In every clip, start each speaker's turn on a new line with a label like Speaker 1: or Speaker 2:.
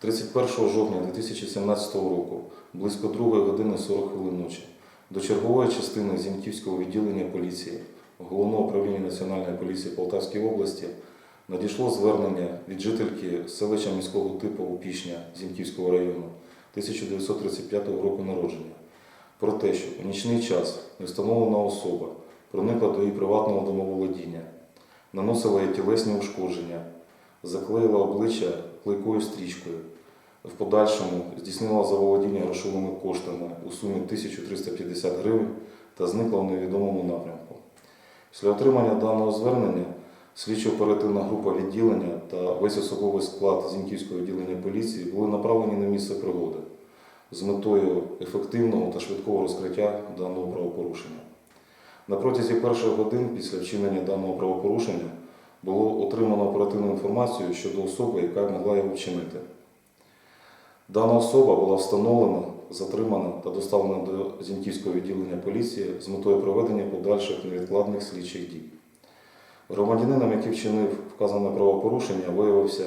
Speaker 1: 31 жовтня 2017 року, близько 2 години 40 хвилин ночі, до чергової частини Зіньківського відділення поліції Головного управління Національної поліції Полтавської області надійшло звернення від жительки селища міського типу Опішня Зіньківського району 1935 року народження про те, що у нічний час невстановлена особа проникла до її приватного домоволодіння, наносила їй тілесні ушкодження, заклеїла обличчя клейкою стрічкою. В подальшому здійснила заволодіння грошовими коштами у сумі 1350 гривень та зникла в невідомому напрямку. Після отримання даного звернення слідчо-оперативна група відділення та весь особовий склад Зіньківського відділення поліції були направлені на місце пригоди з метою ефективного та швидкого розкриття даного правопорушення. На протязі перших годин після вчинення даного правопорушення було отримано оперативну інформацію щодо особи, яка могла його вчинити. Дана особа була встановлена, затримана та доставлена до Зіньківського відділення поліції з метою проведення подальших невідкладних слідчих дій. Громадянином, який вчинив вказане правопорушення, виявився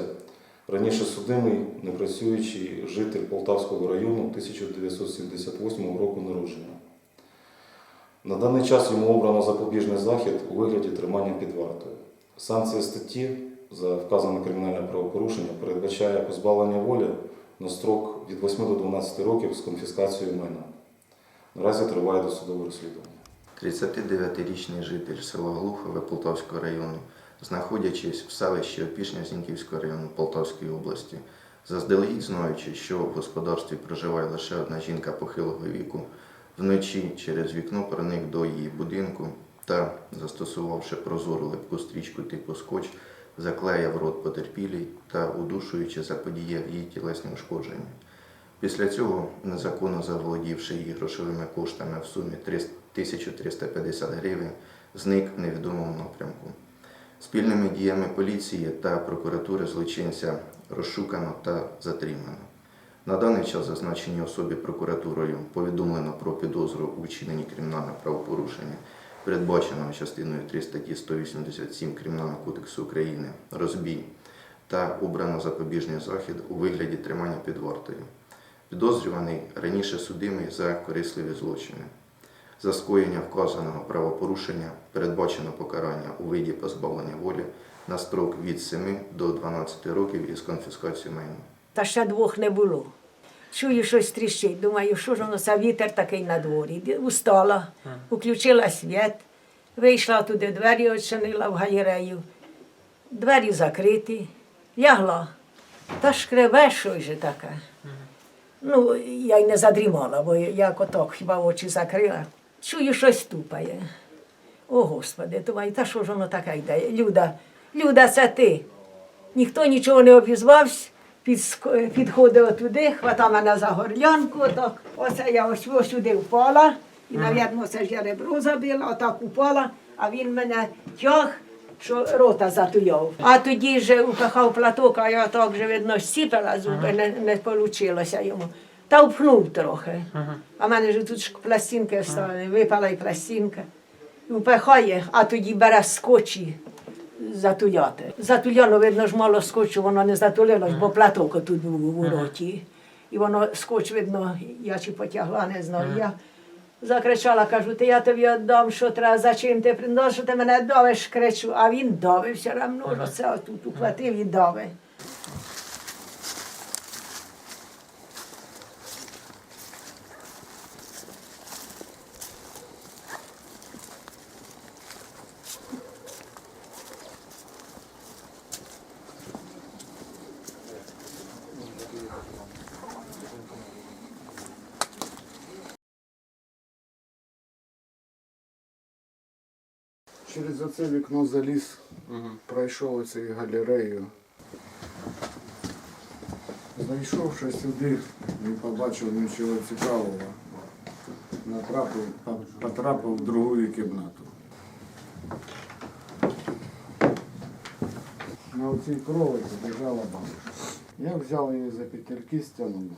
Speaker 1: раніше судимий, непрацюючий житель Полтавського району 1978 року народження. На даний час йому обрано запобіжний захід у вигляді тримання під вартою. Санкція статті за вказане кримінальне правопорушення передбачає позбавлення волі на строк від 8 до 12 років з конфіскацією майна. Наразі триває досудове розслідування.
Speaker 2: 39-річний житель села Глухове Полтавського району, знаходячись в селищі Опішня Зіньківського району Полтавської області, заздалегідь знаючи, що в господарстві проживає лише одна жінка похилого віку, вночі через вікно проник до її будинку та, застосувавши прозору липку стрічку типу скотч, заклеїв рот потерпілій та, удушуючи, заподіяв їй тілесні ушкодження. Після цього, незаконно заволодівши її грошовими коштами в сумі 1350 гривень, зник в невідомому напрямку. Спільними діями поліції та прокуратури злочинця розшукано та затримано. На даний час зазначеній особі прокуратурою повідомлено про підозру у вчиненні кримінального правопорушення, передбаченого частиною 3 статті 187 Кримінального кодексу України розбій та обрано запобіжний захід у вигляді тримання під вартою. Підозрюваний раніше судимий за корисливі злочини. За скоєння вказаного правопорушення передбачено покарання у виді позбавлення волі на строк від 7 до 12 років із конфіскацією майна.
Speaker 3: Та ще двох не було. Чую, щось тріщить. Думаю, що ж воно за вітер такий на дворі. Устала, включила світ, вийшла туди, двері очинила в галерею. Двері закриті, лягла. Та шкребе щось же таке. Ну, я й не задрімала, бо як отак хіба очі закрила. Чую, щось тупає. О, Господи, думаю, та що ж воно таке йде? Люда, Люда, це ти. Ніхто нічого не обізвався, підск- підходив туди, хватав мене за горлянку, отак. Оце я ось, сюди впала, і, навірно, це ж я ребро забила, отак упала, а він мене тяг, що рота затуяв. А тоді ж упахав платок, а я так же, видно, сіпала зуби, не, не вийшло йому. Та впнув трохи. А в мене ж тут пластинки вставили, випала і пластинка. І Впихає, а тоді бере скотчі затуляти. Затуляло, видно ж мало скотчу, воно не затулилось, бо платок тут був у роті. І воно скотч, видно, я чи потягла, не знаю. Я закричала, кажу, ти я тобі віддам, що треба, за чим ти приносиш, ти мене давиш, кричу, а він давив все равно, ага. це тут ухватив і давив.
Speaker 4: Через оце вікно заліз, пройшов оцею галереєю. Зайшовши сюди, не побачив нічого цікавого. Натрапив, потрапив в другу кімнату. На цій кровиці лежала бабушка. Я взяв її за петельки, стягнув.